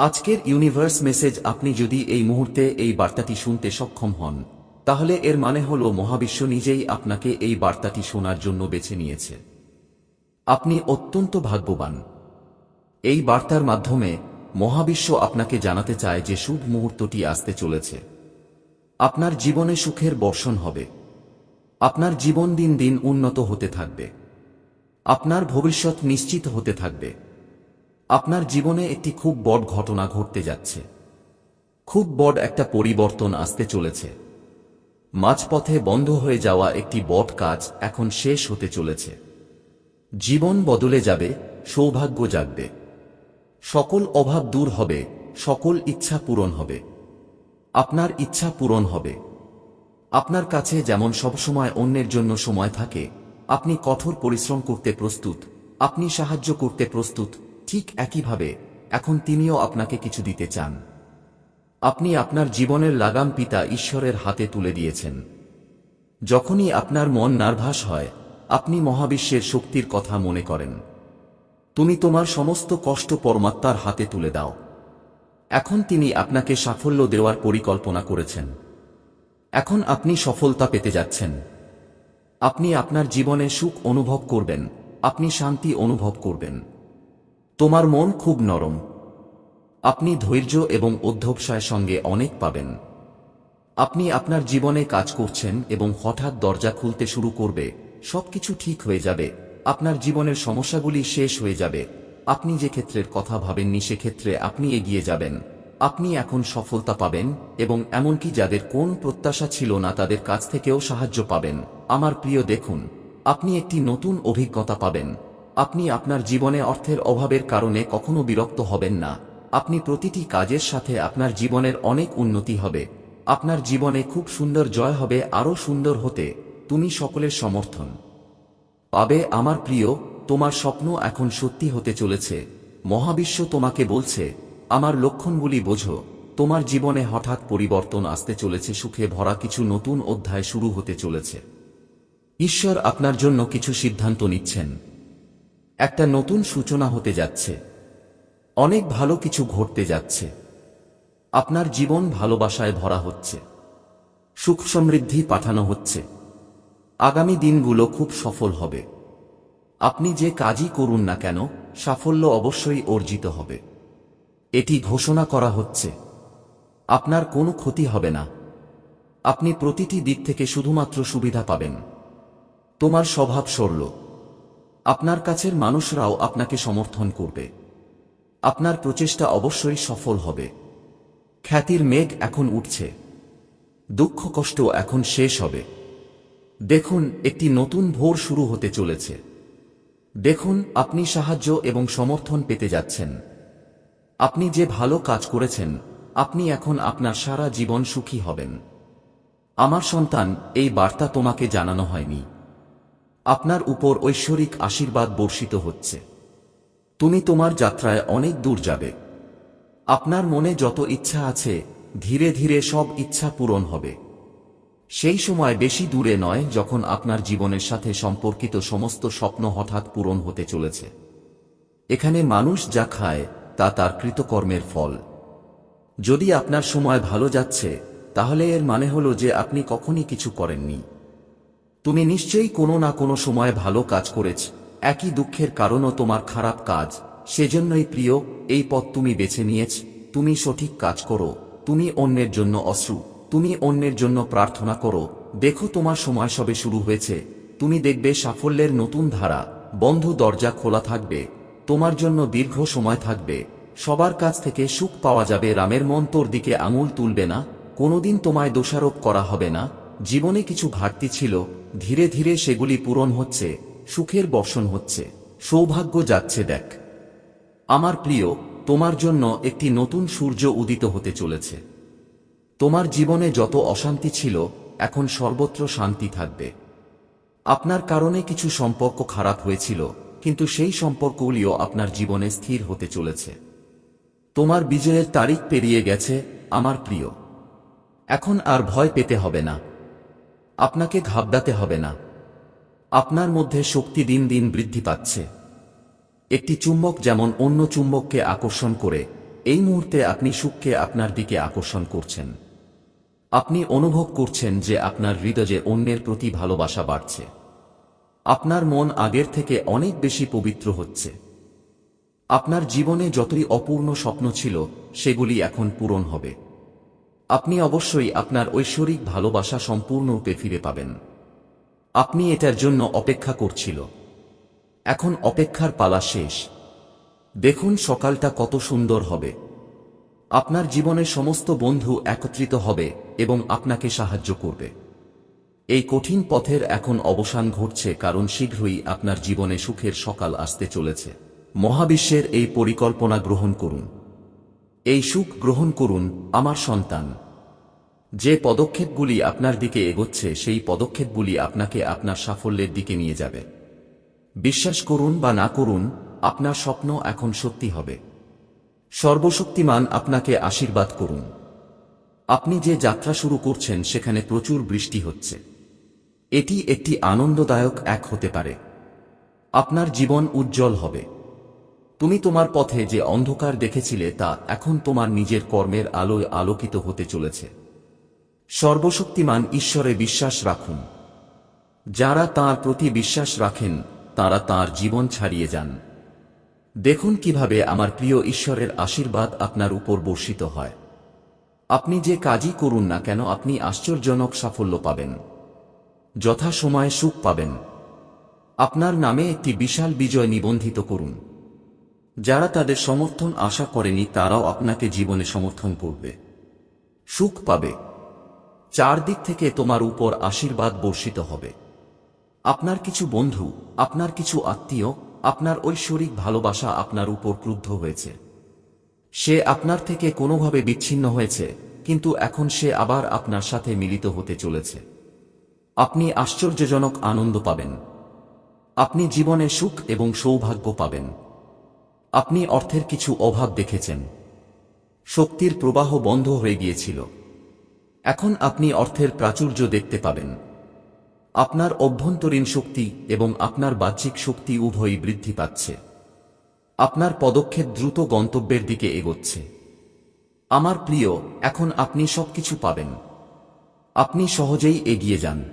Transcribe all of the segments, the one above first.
আজকের universe message আপনি যদি এই মুহূর্তে এই বার্তাটি শুনতে সক্ষম হন, তাহলে এর মানে হল মহাবিশ্ব নিজেই আপনাকে এই বার্তাটি শোনার জন্য বেছে নিয়েছে। আপনি অত্যন্ত ভাগ্যবান। এই বার্তার মাধ্যমে মহাবিশ্ব আপনাকে জানাতে চায় যে শুভ মুহূর্তটি আসতে চলেছে। আপনার জীবনে সুখের বর্ষণ হবে। আপনার জীবন দিন দিন উন্নত হতে থাকবে। আপনার ভবিষ্যৎ নিশ্চিত হতে থাকবে। আপনার জীবনে একটি খুব বড় ঘটনা ঘটতে যাচ্ছে। খুব বড় একটা পরিবর্তন আসতে চলেছে। মাঝপথে বন্ধ হয়ে যাওয়া একটি বট কাজ এখন শেষ হতে চলেছে। জীবন বদলে যাবে, সৌভাগ্য জাগবে। সকল অভাব দূর হবে, সকল ইচ্ছা পূরণ হবে। আপনার ইচ্ছা পূরণ হবে। আপনার কাছে যেমন সবসময় অন্যের জন্য সময় থাকে, আপনি কঠোর পরিশ্রম করতে প্রস্তুত, আপনি সাহায্য করতে প্রস্তুত ঠিক একইভাবে, এখন তিনিও আপনাকে কিছু দিতে চান। আপনি আপনার জীবনের লাগাম পিতা ঈশ্বরের হাতে তুলে দিয়েছেন। যখনই আপনার মন নার্ভাস হয়, আপনি মহাবিশ্বের শক্তির কথা মনে করেন। তুমি তোমার সমস্ত কষ্ট পরমাত্মার হাতে তুলে দাও। এখন তিনি আপনাকে সাফল্য দেওয়ার পরিকল্পনা করেছেন। এখন আপনি সফলতা পেতে যাচ্ছেন। আপনি আপনার জীবনে সুখ অনুভব করবেন, আপনি শান্তি অনুভব করবেন। তোমার মন খুব নরম। আপনি ধৈর্য এবং অধ্যবসায়ের সঙ্গে অনেক পাবেন। আপনি আপনার জীবনে কাজ করছেন এবং হঠাৎ দরজা খুলতে শুরু করবে, সবকিছু ঠিক হয়ে যাবে, আপনার জীবনের সমস্যাগুলি শেষ হয়ে যাবে, আপনি যে ক্ষেত্রের কথা ভাবেননি সেক্ষেত্রে আপনি এগিয়ে যাবেন, আপনি এখন সফলতা পাবেন এবং এমনকি যাদের কোন প্রত্যাশা ছিল না তাদের কাছ থেকেও সাহায্য পাবেন। আমার প্রিয়, দেখুন, আপনি একটি নতুন অভিজ্ঞতা পাবেন। আপনি আপনার জীবনে অর্থের অভাবের কারণে কখনো বিরক্ত হবেন না। আপনি প্রতিটি কাজের সাথে আপনার জীবনের অনেক উন্নতি হবে। আপনার জীবনে খুব সুন্দর জয় হবে, আরও সুন্দর হতে। তুমি সকলের সমর্থন। পাবে আমার প্রিয়, তোমার স্বপ্ন এখন সত্যি হতে চলেছে। মহাবিশ্ব তোমাকে বলছে, আমার লক্ষণগুলি বোঝো। তোমার জীবনে হঠাৎ পরিবর্তন আসতে চলেছে, সুখে ভরা কিছু নতুন অধ্যায় শুরু হতে চলেছে। ঈশ্বর আপনার জন্য কিছু সিদ্ধান্ত নিচ্ছেন। একটা নতুন সূচনা হতে যাচ্ছে। অনেক ভালো কিছু ঘটতে যাচ্ছে। আপনার জীবন ভালোবাসায় ভরা হচ্ছে। সুখ সমৃদ্ধি পাঠানো হচ্ছে। আগামী দিনগুলো খুব সফল হবে। আপনি যে কাজই করুন না কেন, সাফল্য অবশ্যই অর্জিত হবে। এটি ঘোষণা করা হচ্ছে। আপনার কোনো ক্ষতি হবে না। আপনি প্রতিটি দিক থেকে শুধুমাত্র সুবিধা পাবেন। তোমার স্বভাব সরল। আপনার কাছের মানুষরাও আপনাকে সমর্থন করবে। আপনার প্রচেষ্টা অবশ্যই সফল হবে। খ্যাতির মেঘ এখন উঠছে। দুঃখ কষ্ট এখন শেষ হবে। দেখুন, একটি নতুন ভোর শুরু হতে চলেছে। দেখুন, আপনি সাহায্য এবং সমর্থন পেতে যাচ্ছেন। আপনি যে ভালো কাজ করেছেন, আপনি এখন আপনার সারা জীবন সুখী হবেন। আমার সন্তান, এই বার্তা তোমাকে জানানো হয়নি। আপনার উপর ঐশ্বরিক আশীর্বাদ বর্ষিত হচ্ছে। তুমি তোমার যাত্রায় অনেক দূর যাবে। আপনার মনে যত ইচ্ছা আছে, ধীরে ধীরে সব ইচ্ছা পূরণ হবে। সেই সময় বেশি দূরে নয় যখন আপনার জীবনের সাথে সম্পর্কিত সমস্ত স্বপ্ন হঠাৎ পূরণ হতে চলেছে। এখানে মানুষ যা খায়, তা তার কৃতকর্মের ফল। যদি আপনার সময় ভালো যাচ্ছে, তাহলে এর মানে হলো যে আপনি কখনই কিছু করেননি। তুমি নিশ্চয়ই কোনো না কোনো সময় ভালো কাজ করেছ। একই দুঃখের কারণও তোমার খারাপ কাজ। সেজন্যই প্রিয়, এই পথ তুমি বেছে নিয়েছ। তুমি সঠিক কাজ করো। তুমি অন্যের জন্য অশ্রু। তুমি অন্যের জন্য প্রার্থনা করো। দেখো তোমার সময় সবে শুরু হয়েছে। তুমি দেখবে সাফল্যের নতুন ধারা। বন্ধ দরজা খোলা থাকবে। তোমার জন্য দীর্ঘ সময় থাকবে। সবার কাছ থেকে সুখ পাওয়া যাবে। রামের মন তোর দিকে আঙুল তুলবে না। কোনোদিন তোমায় দোষারোপ করা হবে না। জীবনে কিছু ঘাটতি ছিল, ধীরে ধীরে সেগুলি পূরণ হচ্ছে, সুখের বর্ষণ হচ্ছে, সৌভাগ্য যাচ্ছে দেখ। আমার প্রিয়, তোমার জন্য একটি নতুন সূর্য উদিত হতে চলেছে। তোমার জীবনে যত অশান্তি ছিল, এখন সর্বত্র শান্তি থাকবে। আপনার কারণে কিছু সম্পর্ক খারাপ হয়েছিল, কিন্তু সেই সম্পর্কগুলিও আপনার জীবনে স্থির হতে চলেছে। তোমার বিজয়ের তারিখ পেরিয়ে গেছে, আমার প্রিয়। এখন আর ভয় পেতে হবে না। আপনাকে ঘাবড়াতে হবে না। আপনার মধ্যে শক্তি দিন দিন বৃদ্ধি পাচ্ছে। একটি চুম্বক যেমন অন্য চুম্বককে আকর্ষণ করে, এই মুহূর্তে আপনি সুখকে আপনার দিকে আকর্ষণ করছেন। আপনি অনুভব করছেন যে আপনার হৃদয়ে অন্যের প্রতি ভালোবাসা বাড়ছে। আপনার মন আগের থেকে অনেক বেশি পবিত্র হচ্ছে। আপনার জীবনে যতই অপূর্ণ স্বপ্ন ছিল, সেগুলি এখন পূরণ হবে। আপনি অবশ্যই আপনার ঐশ্বরিক ভালোবাসা সম্পূর্ণরূপে ফিরে পাবেন। আপনি এটার জন্য অপেক্ষা করছিল। এখন অপেক্ষার পালা শেষ। দেখুন সকালটা কত সুন্দর হবে। আপনার জীবনের সমস্ত বন্ধু একত্রিত হবে এবং আপনাকে সাহায্য করবে। এই কঠিন পথের এখন অবসান ঘটছে কারণ শীঘ্রই আপনার জীবনে সুখের সকাল আসতে চলেছে। মহাবিশ্বের এই পরিকল্পনা গ্রহণ করুন। এই সুখ গ্রহণ করুন, আমার সন্তান। যে পদক্ষেপগুলি আপনার দিকে এগোচ্ছে, সেই পদক্ষেপগুলি আপনাকে আপনার সাফল্যের দিকে নিয়ে যাবে। বিশ্বাস করুন বা না করুন, আপনার স্বপ্ন এখন সত্যি হবে। সর্বশক্তিমান আপনাকে আশীর্বাদ করুন। আপনি যে যাত্রা শুরু করছেন, সেখানে প্রচুর বৃষ্টি হচ্ছে। এটি একটি আনন্দদায়ক এক হতে পারে। আপনার জীবন উজ্জ্বল হবে। তুমি তোমার পথে যে অন্ধকার দেখেছিলে তা এখন তোমার নিজের কর্মের আলোয় আলোকিত হতে চলেছে। সর্বশক্তিমান ঈশ্বরে বিশ্বাস রাখুন। যারা তার প্রতি বিশ্বাস রাখেন, তারা তার জীবন ছাড়িয়ে যান। দেখুন কীভাবে আমার প্রিয় ঈশ্বরের আশীর্বাদ আপনার উপর বর্ষিত হয়। আপনি যে কাজই করুন না কেন, আপনি আশ্চর্যজনক সাফল্য পাবেন। যথাসময়ে সুখ পাবেন। আপনার নামে একটি বিশাল বিজয় নিবন্ধিত করুন। যারা তাদের সমর্থন আশা করেনি তারাও আপনাকে জীবনে সমর্থন করবে। সুখ পাবে। চারদিক থেকে তোমার উপর আশীর্বাদ বর্ষিত হবে। আপনার কিছু বন্ধু, আপনার কিছু আত্মীয়, আপনার ঐশ্বরিক ভালোবাসা আপনার উপর ক্রুদ্ধ হয়েছে। সে আপনার থেকে কোনোভাবে বিচ্ছিন্ন হয়েছে, কিন্তু এখন সে আবার আপনার সাথে মিলিত হতে চলেছে। আপনি আশ্চর্যজনক আনন্দ পাবেন। আপনি জীবনে সুখ এবং সৌভাগ্য পাবেন। আপনি অর্থের কিছু অভাব দেখেছেন। শক্তির প্রবাহ বন্ধ হয়ে গিয়েছিল। এখন আপনি অর্থের প্রাচুর্য দেখতে পাবেন। আপনার অভ্যন্তরীণ শক্তি এবং আপনার বাহ্যিক শক্তি উভয়ই বৃদ্ধি পাচ্ছে। আপনার পদক্ষেপ দ্রুত গন্তব্যের দিকে এগোচ্ছে। আমার প্রিয়, এখন আপনি সবকিছু পাবেন। আপনি সহজেই এগিয়ে যান।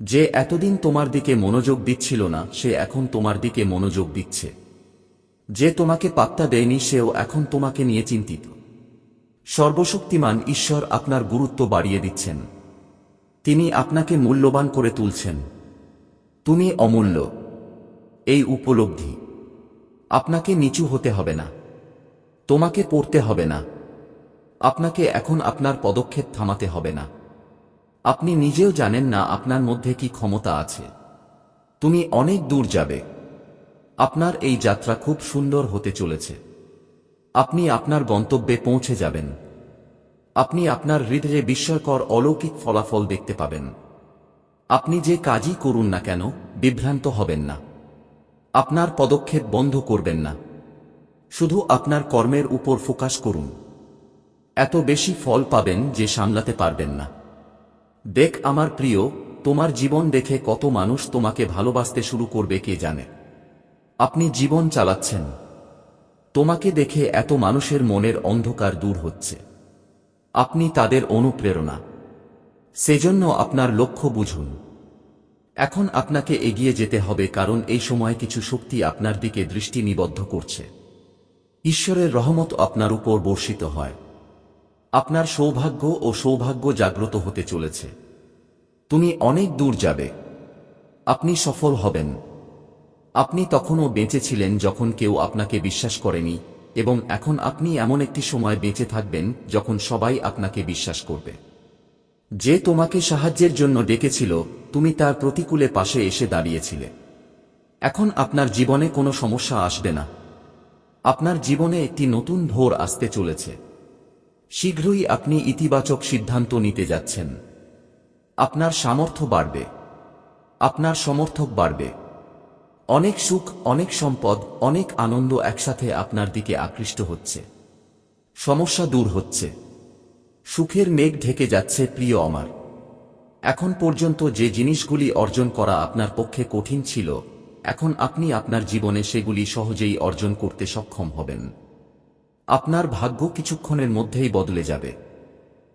যে এতদিন তোমার দিকে মনোযোগ দিচ্ছিল না, সে এখন তোমার দিকে মনোযোগ দিচ্ছে। যে তোমাকে পাত্তা দেয়নি, সেও এখন তোমাকে নিয়ে চিন্তিত। সর্বশক্তিমান ঈশ্বর আপনার গুরুত্ব বাড়িয়ে দিচ্ছেন। তিনি আপনাকে মূল্যবান করে তুলছেন। তুমি অমূল্য। এই উপলব্ধি। আপনাকে নিচু হতে হবে না। তোমাকে পড়তে হবে না। আপনাকে এখন আপনার পদক্ষেপ থামাতে হবে না। আপনি নিজেও জানেন না আপনার মধ্যে কি ক্ষমতা আছে। তুমি অনেক দূর যাবে। আপনার এই যাত্রা খুব সুন্দর হতে চলেছে। আপনি আপনার গন্তব্যে পৌঁছে যাবেন। আপনি আপনার হৃদয়ে বিস্ময়কর অলৌকিক ফলাফল দেখতে পাবেন। আপনি যে কাজই করুন না কেন, বিভ্রান্ত হবেন না। আপনার পদক্ষেপ বন্ধ করবেন না। শুধু আপনার কর্মের উপর ফোকাস করুন। এত বেশি ফল পাবেন যে সামলাতে পারবেন না। দেখ আমার প্রিয়, তোমার জীবন দেখে কত মানুষ তোমাকে ভালোবাসতে শুরু করবে কে জানে। আপনি জীবন চালাচ্ছেন। তোমাকে দেখে এত মানুষের মনের অন্ধকার দূর হচ্ছে। আপনি তাদের অনুপ্রেরণা। সেজন্য আপনার লক্ষ্য বুঝুন। এখন আপনাকে এগিয়ে যেতে হবে কারণ এই সময় কিছু শক্তি আপনার দিকে দৃষ্টি নিবদ্ধ করছে। ঈশ্বরের রহমত আপনার উপর বর্ষিত হয়। আপনার সৌভাগ্য ও সৌভাগ্য জাগ্রত হতে চলেছে। তুমি অনেক দূর যাবে। আপনি সফল হবেন। আপনি তখনও বেঁচে ছিলেন যখন কেউ আপনাকে বিশ্বাস করেনি, এবং এখন আপনি এমন একটি সময় বেঁচে থাকবেন যখন সবাই আপনাকে বিশ্বাস করবে। যে তোমাকে সাহায্যের জন্য ডেকেছিল, তুমি তার প্রতিকূলে পাশে এসে দাঁড়িয়েছিলে। এখন আপনার জীবনে কোনো সমস্যা আসবে না। আপনার জীবনে একটি নতুন ভোর আসতে চলেছে। শীঘ্রই আপনি ইতিবাচক সিদ্ধান্ত নিতে যাচ্ছেন। আপনার সামর্থ্য বাড়বে। আপনার সমর্থক বাড়বে। অনেক সুখ, অনেক সম্পদ, অনেক আনন্দ একসাথে আপনার দিকে আকৃষ্ট হচ্ছে। সমস্যা দূর হচ্ছে। সুখের মেঘ ঢেকে যাচ্ছে, প্রিয় আমার। এখন পর্যন্ত যে জিনিসগুলি অর্জন করা আপনার পক্ষে কঠিন ছিল, এখন আপনি আপনার জীবনে সেগুলি সহজেই অর্জন করতে সক্ষম হবেন। আপনার ভাগ্য কিছুক্ষণের মধ্যেই বদলে যাবে।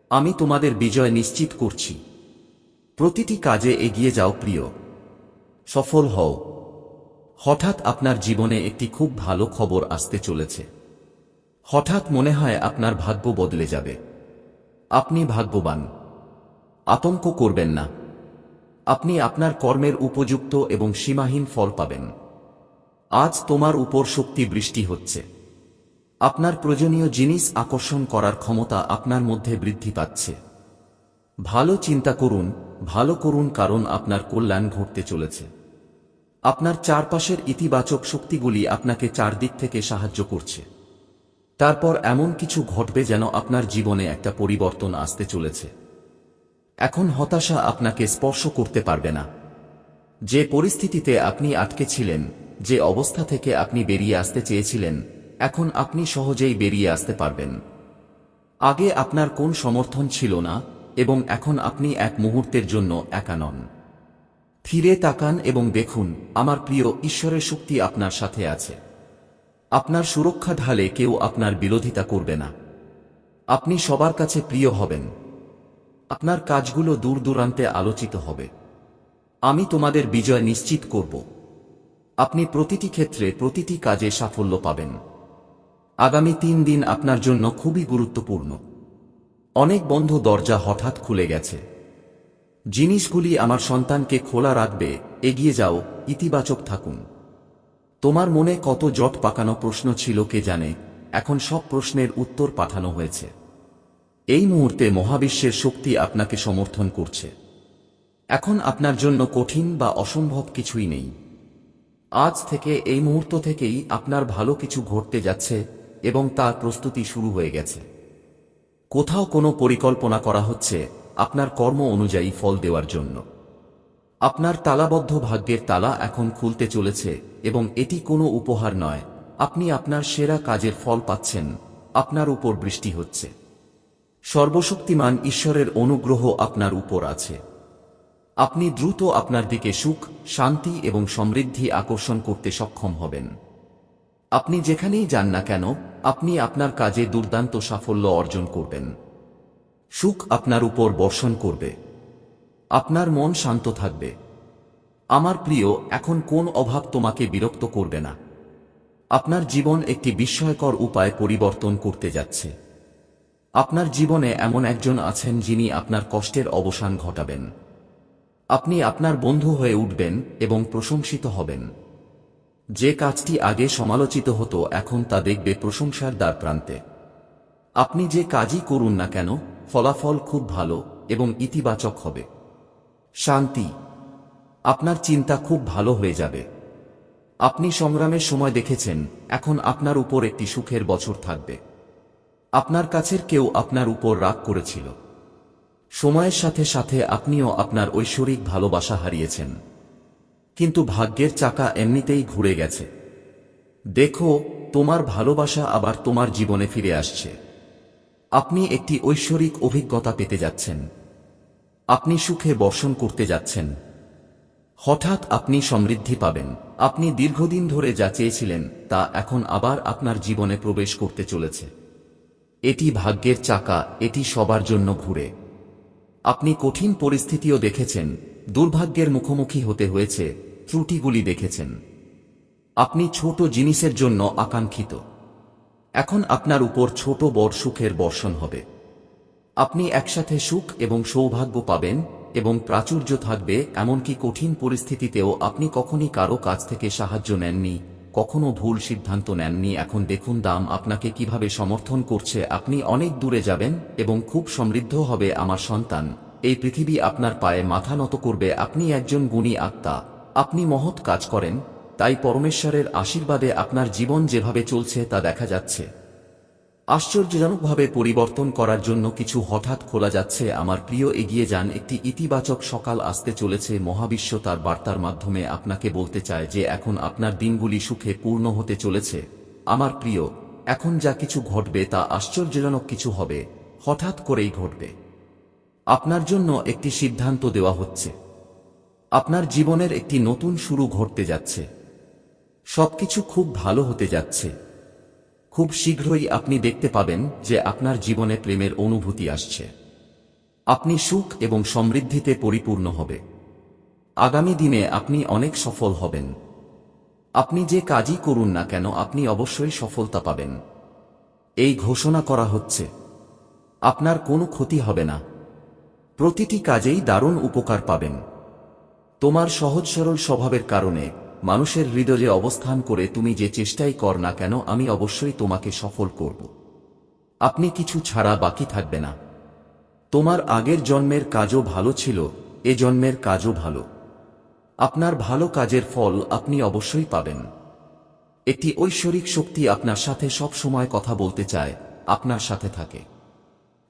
আমি তোমাদের বিজয় নিশ্চিত করছি। প্রতিটি কাজে এগিয়ে যাও, প্রিয়। সফল হও। হঠাৎ আপনার জীবনে একটি খুব ভালো খবর আসতে চলেছে। হঠাৎ মনে হয় আপনার ভাগ্য বদলে যাবে। আপনি ভাগ্যবান। আতঙ্ক করবেন না। আপনি আপনার কর্মের উপযুক্ত এবং সীমাহীন ফল পাবেন। আজ তোমার উপর শক্তি বৃষ্টি হচ্ছে। আপনার প্রয়োজনীয় জিনিস আকর্ষণ করার ক্ষমতা আপনার মধ্যে বৃদ্ধি পাচ্ছে। ভালো চিন্তা করুন, ভালো করুন কারণ আপনার কল্যাণ ঘটতে চলেছে। আপনার চারপাশের ইতিবাচক শক্তিগুলি আপনাকে চারদিক থেকে সাহায্য করছে। তারপর এমন কিছু ঘটবে যেন আপনার জীবনে একটা পরিবর্তন আসতে চলেছে। এখন হতাশা আপনাকে স্পর্শ করতে পারবে না। যে পরিস্থিতিতে আপনি আটকে ছিলেন, যে অবস্থা থেকে আপনি বেরিয়ে আসতে চেয়েছিলেন, এখন আপনি সহজেই বেরিয়ে আসতে পারবেন। আগে আপনার কোন সমর্থন ছিল না, এবং এখন আপনি এক মুহূর্তের জন্য একা নন। ফিরে তাকান এবং দেখুন, আমার প্রিয়, ঈশ্বরের শক্তি আপনার সাথে আছে। আপনার সুরক্ষা ঢালে কেউ আপনার বিরোধিতা করবে না। আপনি সবার কাছে প্রিয় হবেন। আপনার কাজগুলো দূর দূরান্তে আলোচিত হবে। আমি তোমাদের বিজয় নিশ্চিত করব। আপনি প্রতিটি ক্ষেত্রে প্রতিটি কাজে সাফল্য পাবেন। আগামী তিন দিন আপনার জন্য খুবই গুরুত্বপূর্ণ। অনেক বন্ধ দরজা হঠাৎ খুলে গেছে। জিনিসগুলি আমার সন্তানকে খোলা রাখবে, এগিয়ে যাও, ইতিবাচক থাকুন। তোমার মনে কত জট পাকানো প্রশ্ন ছিল কে জানে, এখন সব প্রশ্নের উত্তর পাঠানো হয়েছে। এই মুহূর্তে মহাবিশ্বের শক্তি আপনাকে সমর্থন করছে। এখন আপনার জন্য কঠিন বা অসম্ভব কিছুই নেই। আজ থেকে, এই মুহূর্ত থেকেই আপনার ভালো কিছু ঘটতে যাচ্ছে এবং তার প্রস্তুতি শুরু হয়ে গেছে। কোথাও কোনো পরিকল্পনা করা হচ্ছে আপনার কর্ম অনুযায়ী ফল দেওয়ার জন্য। আপনার তালাবদ্ধ ভাগ্যের তালা এখন খুলতে চলেছে এবং এটি কোনো উপহার নয়। আপনি আপনার সেরা কাজের ফল পাচ্ছেন। আপনার উপর বৃষ্টি হচ্ছে। সর্বশক্তিমান ঈশ্বরের অনুগ্রহ আপনার উপর আছে। আপনি দ্রুত আপনার দিকে সুখ, শান্তি এবং সমৃদ্ধি আকর্ষণ করতে সক্ষম হবেন। আপনি যেখানেই যান না কেন, আপনি আপনার কাজে দুর্দান্ত সাফল্য অর্জন করবেন। সুখ আপনার উপর বর্ষণ করবে। আপনার মন শান্ত থাকবে। আমার প্রিয়, এখন কোন অভাব তোমাকে বিরক্ত করবে না। আপনার জীবন একটি বিস্ময়কর উপায় পরিবর্তন করতে যাচ্ছে। আপনার জীবনে এমন একজন আছেন যিনি আপনার কষ্টের অবসান ঘটাবেন। আপনি আপনার বন্ধু হয়ে উঠবেন এবং প্রশংসিত হবেন। যে কাজটি আগে সমালোচিত হতো, এখন তা দেখবে প্রশংসার দ্বার প্রান্তে আপনি যে কাজই করুন না কেন ফলাফল খুব ভালো এবং ইতিবাচক হবে। শান্তি। আপনার চিন্তা খুব ভালো হয়ে যাবে। আপনি সংগ্রামের সময় দেখেছেন, এখন আপনার উপর একটি সুখের বছর থাকবে। আপনার কাছের কেউ আপনার উপর রাগ করেছিল। সময়ের সাথে সাথে আপনিও আপনার ঐশ্বরিক ভালোবাসা হারিয়েছেন। কিন্তু ভাগ্যের চাকা এমনিতেই ঘুরে গেছে। দেখো, তোমার ভালোবাসা আবার তোমার জীবনে ফিরে আসছে। আপনি একটি ঐশ্বরিক অভিজ্ঞতা পেতে যাচ্ছেন। আপনি সুখে বর্ষণ করতে যাচ্ছেন। হঠাৎ আপনি সমৃদ্ধি পাবেন। আপনি দীর্ঘদিন ধরে যা চেয়েছিলেন, তা এখন আবার আপনার জীবনে প্রবেশ করতে চলেছে। এটি ভাগ্যের চাকা, এটি সবার জন্য ঘুরে। আপনি কঠিন পরিস্থিতিও দেখেছেন, দুর্ভাগ্যের মুখোমুখি হতে হয়েছে, ত্রুটিগুলি দেখেছেন। আপনি ছোট জিনিসের জন্য আকাঙ্ক্ষিত। এখন আপনার উপর ছোট বড় সুখের বর্ষণ হবে। আপনি একসাথে সুখ এবং সৌভাগ্য পাবেন এবং প্রাচুর্য থাকবে, এমনকি কঠিন পরিস্থিতিতেও আপনি কখনই কারও কাছ থেকে সাহায্য নেননি, কখনো ভুল সিদ্ধান্ত নেননি। এখন দেখুন, দাম আপনাকে কীভাবে সমর্থন করছে। আপনি অনেক দূরে যাবেন এবং খুব সমৃদ্ধ হবে আমার সন্তান। এই পৃথিবী আপনার পায়ে মাথা নত করবে। আপনি একজন গুণী আত্মা। আপনি মহৎ কাজ করেন। তাই পরমেশ্বরের আশীর্বাদে আপনার জীবন যেভাবে চলছে তা দেখা যাচ্ছে। আশ্চর্যজনকভাবে পরিবর্তন করার জন্য কিছু হঠাৎ খোলা যাচ্ছে। আমার প্রিয়, এগিয়ে যান। একটি ইতিবাচক সকাল আসতে চলেছে। মহাবিশ্ব তার বার্তার মাধ্যমে আপনাকে বলতে চায় যে এখন আপনার দিনগুলি সুখে পূর্ণ হতে চলেছে। আমার প্রিয়, এখন যা কিছু ঘটবে তা আশ্চর্যজনক কিছু হবে। হঠাৎ করেই ঘটবে। আপনার জন্য একটি সিদ্ধান্ত দেওয়া হচ্ছে। আপনার জীবনের একটি নতুন শুরু ঘটতে যাচ্ছে। সবকিছু খুব ভালো হতে যাচ্ছে। খুব শীঘ্রই আপনি দেখতে পাবেন যে আপনার জীবনে প্রেমের অনুভূতি আসছে। আপনি সুখ এবং সমৃদ্ধিতে পরিপূর্ণ হবে। আগামী দিনে আপনি অনেক সফল হবেন। আপনি যে কাজই করুন না কেন, আপনি অবশ্যই সফলতা পাবেন। এই ঘোষণা করা হচ্ছে। আপনার কোনো ক্ষতি হবে না। প্রতিটি কাজেই দারুণ উপকার পাবেন। তোমার সহজ সরল স্বভাবের কারণে মানুষের হৃদয়ে অবস্থান করে তুমি যে চেষ্টাই কর না কেন, আমি অবশ্যই তোমাকে সফল করব। আপনি কিছু ছাড়া বাকি থাকবে না। তোমার আগের জন্মের কাজও ভালো ছিল, এ জন্মের কাজও ভালো। আপনার ভালো কাজের ফল আপনি অবশ্যই পাবেন। একটি ঐশ্বরিক শক্তি আপনার সাথে সব সময় কথা বলতে চায়, আপনার সাথে থাকে।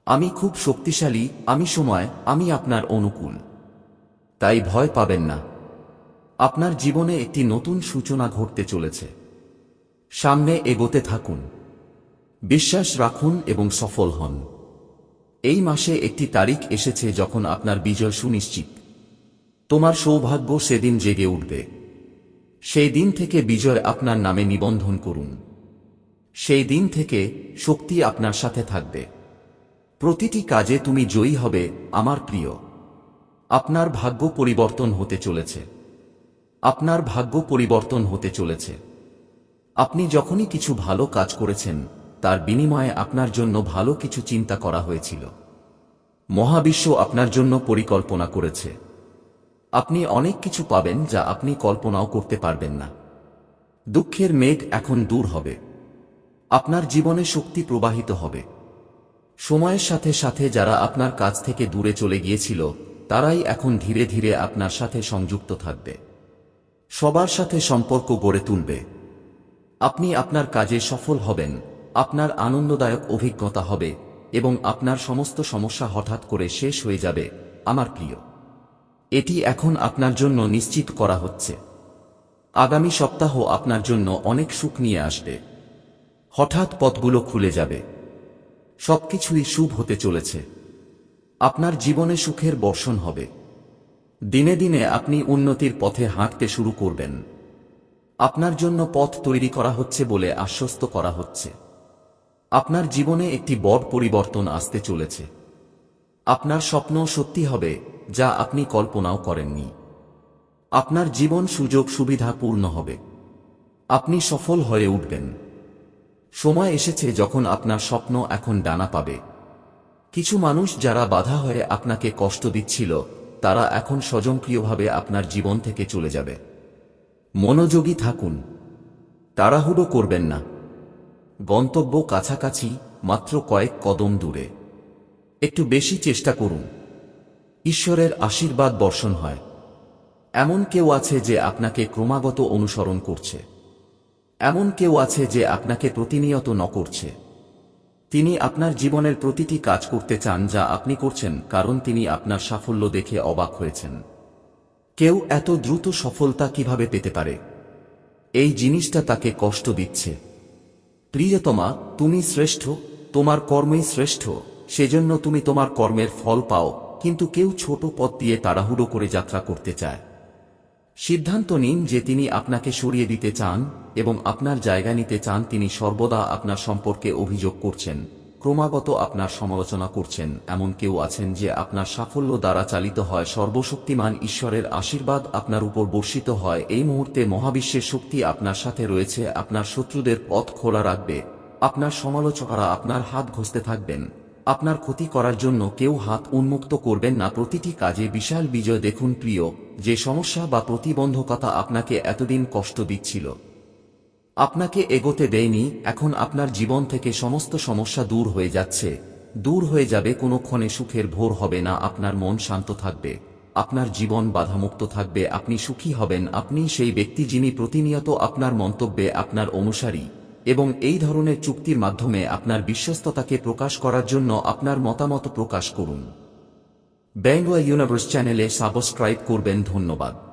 আমি খুব শক্তিশালী, আমি সময়, আমি আপনার অনুকূল। তাই ভয় পাবেন না। আপনার জীবনে একটি নতুন সূচনা ঘটতে চলেছে। সামনে এগোতে থাকুন। বিশ্বাস রাখুন এবং সফল হন। এই মাসে একটি তারিখ এসেছে যখন আপনার বিজয় সুনিশ্চিত। তোমার সৌভাগ্য সেদিন জেগে উঠবে। সেই দিন থেকে বিজয় আপনার নামে নিবন্ধন করুন। সেই দিন থেকে শক্তি আপনার সাথে থাকবে। প্রতিটি কাজে তুমি জয়ী হবে, আমার প্রিয়। আপনার ভাগ্য পরিবর্তন হতে চলেছে। আপনার ভাগ্য পরিবর্তন হতে চলেছে। আপনি যখনই কিছু ভালো কাজ করেছেন, তার বিনিময়ে আপনার জন্য ভালো কিছু চিন্তা করা হয়েছিল। মহাবিশ্ব আপনার জন্য পরিকল্পনা করেছে। আপনি অনেক কিছু পাবেন যা আপনি কল্পনাও করতে পারবেন না। দুঃখের মেঘ এখন দূর হবে। আপনার জীবনে শক্তি প্রবাহিত হবে। সময়ের সাথে সাথে যারা আপনার কাছ থেকে দূরে চলে গিয়েছিল, তারাই এখন ধীরে ধীরে আপনার সাথে সংযুক্ত থাকবে। সবার সাথে সম্পর্ক গড়ে তুলবে। আপনি আপনার কাজে সফল হবেন, আপনার আনন্দদায়ক অভিজ্ঞতা হবে, এবং আপনার সমস্ত সমস্যা হঠাৎ করে শেষ হয়ে যাবে, আমার প্রিয়। এটি এখন আপনার জন্য নিশ্চিত করা হচ্ছে। আগামী সপ্তাহ আপনার জন্য অনেক সুখ নিয়ে আসবে। হঠাৎ পথগুলো খুলে যাবে। সবকিছুই শুভ হতে চলেছে। আপনার জীবনে সুখের বর্ষণ হবে। দিনে দিনে আপনি উন্নতির পথে হাঁটতে শুরু করবেন। আপনার জন্য পথ তৈরি করা হচ্ছে বলে আশ্বস্ত করা হচ্ছে। আপনার জীবনে একটি বড় পরিবর্তন আসতে চলেছে। আপনার স্বপ্ন সত্যি হবে, যা আপনি কল্পনাও করেননি। আপনার জীবন সুযোগ সুবিধা পূর্ণ হবে। আপনি সফল হয়ে উঠবেন। সময় এসেছে যখন আপনার স্বপ্ন এখন ডানা পাবে। কিছু মানুষ যারা বাধা হয়ে আপনাকে কষ্ট দিচ্ছিল তারা এখন স্বজনক্রিয়ভাবে আপনার জীবন থেকে চলে যাবে। মনোযোগী থাকুন। তাড়াহুড়ো করবেন না। গন্তব্য কাছাকাছি মাত্র কয়েক কদম দূরে। একটু বেশি চেষ্টা করুন। ঈশ্বরের আশীর্বাদ বর্ষণ হয়। এমন কেউ আছে যে আপনাকে ক্রমাগত অনুসরণ করছে। এমন কেউ আছে যে আপনাকে প্রতিনিয়ত ন করছে। তিনি আপনার জীবনের প্রতিটি কাজ করতে চান যা আপনি করছেন, কারণ তিনি আপনার সাফল্য দেখে অবাক হয়েছেন। কেউ এত দ্রুত সফলতা কীভাবে পেতে পারে? এই জিনিসটা তাকে কষ্ট দিচ্ছে। প্রিয়তমা, তুমি শ্রেষ্ঠ, তোমার কর্মই শ্রেষ্ঠ, সেজন্য তুমি তোমার কর্মের ফল পাও, কিন্তু কেউ ছোট পথ দিয়ে তাড়াহুড়ো করে যাত্রা করতে চায়। সিদ্ধান্ত নিন যে তিনি আপনাকে সরিয়ে দিতে চান এবং আপনার জায়গা নিতে চান তিনি সর্বদা আপনার সম্পর্কে অভিযোগ করছেন, ক্রমাগত আপনার সমালোচনা করছেন, এমন কেউ আছেন যে আপনার সাফল্য দ্বারা চালিত হয়, সর্বশক্তিমান ঈশ্বরের আশীর্বাদ আপনার উপর বর্ষিত হয়, এই মুহূর্তে মহাবিশ্বের শক্তি আপনার সাথে রয়েছে, আপনার শত্রুদের পথ খোলা রাখবে, আপনার সমালোচকরা আপনার হাত ঘষতে থাকবেন, আপনার ক্ষতি করার জন্য কেউ হাত উন্মুক্ত করবেন না, প্রতিটি কাজে বিশাল বিজয় দেখুন প্রিয়, যে সমস্যা বা প্রতিবন্ধকতা আপনাকে এতদিন কষ্ট দিচ্ছিল। আপনাকে এগোতে দেয়নি, এখন আপনার জীবন থেকে সমস্ত সমস্যা দূর হয়ে যাচ্ছে। দূর হয়ে যাবে কোনো ক্ষণে সুখের ভোর হবে না, আপনার মন শান্ত থাকবে। আপনার জীবন বাধামুক্ত থাকবে, আপনি সুখী হবেন, আপনি সেই ব্যক্তি যিনি প্রতিনিয়ত আপনার মন্তব্যে আপনার অনুসারী। এবং এই ধরনের চুক্তির মাধ্যমে আপনার বিশ্বস্ততাকে প্রকাশ করার জন্য আপনার মতামত প্রকাশ করুন। ব্যাঙ্গোয়া ইউনিভার্স চ্যানেলে সাবস্ক্রাইব করবেন, ধন্যবাদ।